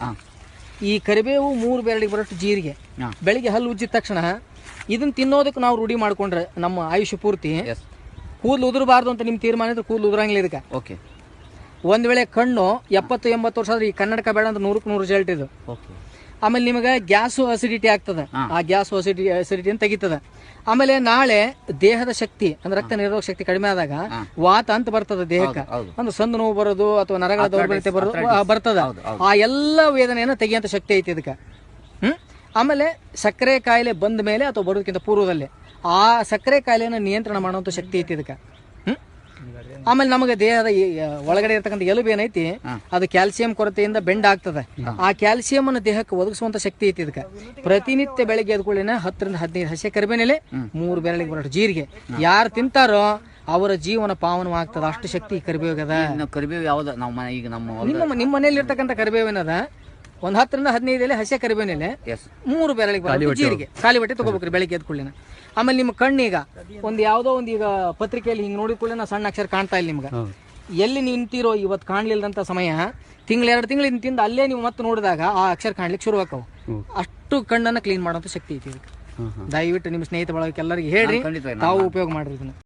ಹಾ ಈ ಕರಿಬೇವು ಮೂರು ಬೆರಳಿಗೆ ಬರೋಷ್ಟು ಜೀರಿಗೆ. ಬೆಳಿಗ್ಗೆ ಹಲ್ಲು ಉಜ್ಜಿದ ತಕ್ಷಣ ಇದನ್ನ ತಿನ್ನೋದಕ್ಕೆ ನಾವು ರೂಢಿ ಮಾಡ್ಕೊಂಡ್ರೆ ನಮ್ಮ ಆಯುಷ್ಯ ಪೂರ್ತಿ. ಕೂದಲು ಉದುರಬಾರ್ದು ಅಂತ ನಿಮ್ಮ ತೀರ್ಮಾನ ಇದ್ರೆ ಕೂದಲು ಉದುರಂಗಿಲ್ಲ ಇದಕ್ಕೆ. ಓಕೆ ಒಂದ್ ವೇಳೆ ಕಣ್ಣು ಎಪ್ಪತ್ತು ಎಂಬತ್ತು ವರ್ಷ ಆದ್ರೆ ಈ ಕನ್ನಡಕ ಬೇಡ ಅಂತ ನೂರಕ್ಕೆ ನೂರು ರಿಸಲ್ಟ್ ಇದು. ಓಕೆ ಆಮೇಲೆ ನಿಮಗೆ ಗ್ಯಾಸು ಅಸಿಡಿಟಿ ಆಗ್ತದೆ. ಆ ಗ್ಯಾಸ್ ಅಸಿಡಿಟಿ ಅಸಿಡಿಟಿ ಅಂತ ತೆಗಿತದೆ. ಆಮೇಲೆ ನಾಳೆ ದೇಹದ ಶಕ್ತಿ ಅಂದ್ರೆ ರಕ್ತ ನಿರೋಧಕ ಶಕ್ತಿ ಕಡಿಮೆ ಆದಾಗ ವಾತ ಅಂತ ಬರ್ತದೆ ದೇಹಕ್ಕೆ. ಒಂದು ಸಂದು ನೋವು ಬರೋದು ಅಥವಾ ನರಗಳ ದೌರ್ಬಲ್ಯತೆ ಬರೋದು ಆ, ಬರ್ತದ. ಆ ಎಲ್ಲ ವೇದನೆಯನ್ನು ತೆಗಿಯಂತ ಶಕ್ತಿ ಐತಿ ಇದಕ್ಕೆ. ಹ್ಮ್? ಆಮೇಲೆ ಸಕ್ಕರೆ ಕಾಯಿಲೆ ಬಂದ ಮೇಲೆ ಅಥವಾ ಬರೋದಕ್ಕಿಂತ ಪೂರ್ವದಲ್ಲಿ ಆ ಸಕ್ಕರೆ ಕಾಯಿಲೆಯನ್ನು ನಿಯಂತ್ರಣ ಮಾಡುವಂತ ಶಕ್ತಿ ಐತಿ ಇದಕ್ಕೆ. ಆಮೇಲೆ ನಮಗೆ ದೇಹದ ಈ, ಒಳಗಡೆ ಇರತಕ್ಕಂತ ಎಲುಬು ಏನೈತಿ. ಅದು ಕ್ಯಾಲ್ಸಿಯಂ ಕೊರತೆಯಿಂದ ಬೆಂಡ್ ಆಗ್ತದೆ. ಆ ಕ್ಯಾಲ್ಸಿಯಂ ಅನ್ನು ದೇಹಕ್ಕೆ ಒದಗಿಸುವಂತ ಶಕ್ತಿ ಐತಿ ಇದಕ್ಕೆ. ಪ್ರತಿನಿತ್ಯ ಬೆಳಗ್ಗೆ ಎದ್ಕೊಳ್ಳಿನ ಹತ್ತರಿಂದ ಹದಿನೈದು ಹಸಿ ಕರಿಬೇನೆಲೆ ಮೂರು ಬೆರಳಿಗೆ ಬರೋಷ್ಟು ಜೀರಿಗೆ. ಯಾರು ತಿಂತಾರೋ ಅವರ ಜೀವನ ಪಾವನವಾಗ್ತದ ಅಷ್ಟು ಶಕ್ತಿ ಈ ಅದ. ನಾವು ಕರಿಬೇವು ಯಾವ್ದು? ನಾವು ಮನೆ ಈಗ ನಮ್ಮ ಹೊಲ್ದ ನಿಮ್ಮ ನಿಮ್ಮ ಮನೆಯಲ್ಲಿ ಇರ್ತಕ್ಕಂಥ ಕರಿಬೇವಿನದ ಒಂದ್ ಹತ್ತರಿಂದ ಹದಿನೈದು ಎಲೆ ಹಸಿ ಕರಿಬೇನೆಲೆ ಮೂರು ಬೆರಳಿಗೆ ಬರೋದು ಜೀರಿಗೆ. ಖಾಲಿ ಬಟ್ಟೆ ತಗೋಬೇಕ್ರಿ ಬೆಳಿಗ್ಗೆ ಎದ್ಕೊಳ್ಳಿನ ಆಮೇಲೆ ನಿಮ್ಮ ಕಣ್ಣೀಗ ಒಂದು ಯಾವುದೋ ಒಂದು ಈಗ ಪತ್ರಿಕೆಯಲ್ಲಿ ಹಿಂಗೆ ನೋಡಿದ ಕೂಡಲೇ ಸಣ್ಣ ಅಕ್ಷರ ಕಾಣ್ತಾ ಇಲ್ಲ ನಿಮ್ಗೆ. ಎಲ್ಲಿ ನಿಂತಿರೋ ಇವತ್ತು ಕಾಣ್ಲಿಲ್ಲದಂತ ಸಮಯ ತಿಂಗಳು ಎರಡು ತಿಂಗಳು ನಿಂತಿಂದ ಅಲ್ಲೇ ನೀವು ಮತ್ತೆ ನೋಡಿದಾಗ ಆ ಅಕ್ಷರ ಕಾಣ್ಲಿಕ್ಕೆ ಶುರು ಆಕವು ಅಷ್ಟು ಕಣ್ಣನ್ನ ಕ್ಲೀನ್ ಮಾಡೋಂಥ ಶಕ್ತಿ ಐತಿ ಇದಕ್ಕೆ ದಯವಿಟ್ಟು ನಿಮ್ಮ ಸ್ನೇಹಿತ ಬಳಗಕ್ಕೆ ಎಲ್ಲರಿಗೆ ಹೇಳ್ರಿ. ತಾವು ಉಪಯೋಗ ಮಾಡ್ರಿ ಇದನ್ನ.